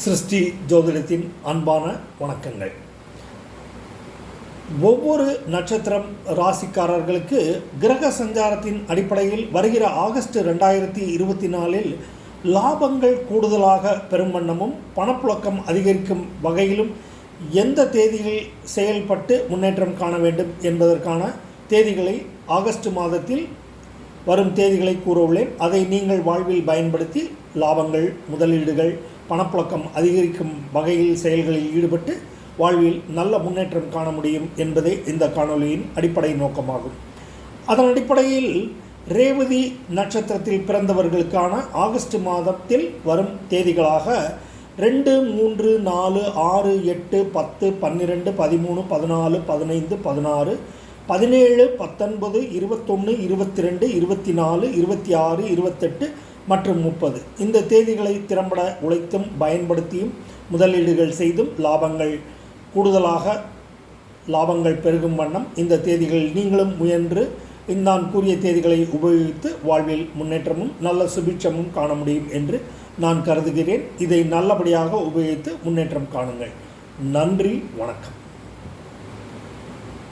சிருஷ்டி ஜோதிடத்தின் அன்பான வணக்கங்கள். ஒவ்வொரு நட்சத்திரம் ராசிக்காரர்களுக்கு கிரக சஞ்சாரத்தின் அடிப்படையில் வருகிற ஆகஸ்ட் ரெண்டாயிரத்தி இருபத்தி நாலில் லாபங்கள் கூடுதலாக பெரும் வண்ணமும் பணப்புழக்கம் அதிகரிக்கும் வகையிலும் எந்த தேதியில் செயல்பட்டு முன்னேற்றம் காண வேண்டும் என்பதற்கான தேதிகளை ஆகஸ்ட் மாதத்தில் வரும் தேதிகளை கூறவுள்ளேன். அதை நீங்கள் வாழ்வில் பயன்படுத்தி லாபங்கள் முதலீடுகள் பணப்புழக்கம் அதிகரிக்கும் வகையில் செயல்களில் ஈடுபட்டு வாழ்வில் நல்ல முன்னேற்றம் காண முடியும் என்பதே இந்த காணொளியின் அடிப்படை நோக்கமாகும். அதன் அடிப்படையில் ரேவதி நட்சத்திரத்தில் பிறந்தவர்களுக்கான ஆகஸ்ட் மாதத்தில் வரும் தேதிகளாக ரெண்டு மூன்று நாலு ஆறு எட்டு பத்து பன்னிரெண்டு பதிமூணு பதினாலு பதினைந்து பதினாறு பதினேழு பத்தொன்பது இருபத்தொன்று இருபத்தி ரெண்டு இருபத்தி நாலு இருபத்தி ஆறு இருபத்தெட்டு மற்றும் முப்பது. இந்த தேதிகளை திறம்பட உழைத்தும் பயன்படுத்தியும் முதலீடுகள் செய்தும் லாபங்கள் கூடுதலாக லாபங்கள் பெருகும் வண்ணம் இந்த தேதிகளில் நீங்களும் முயன்று நான் கூறிய தேதிகளை உபயோகித்து வாழ்வில் முன்னேற்றமும் நல்ல சுபிட்சமும் காண முடியும் என்று நான் கருதுகிறேன். இதை நல்லபடியாக உபயோகித்து முன்னேற்றம் காணுங்கள். நன்றி வணக்கம்.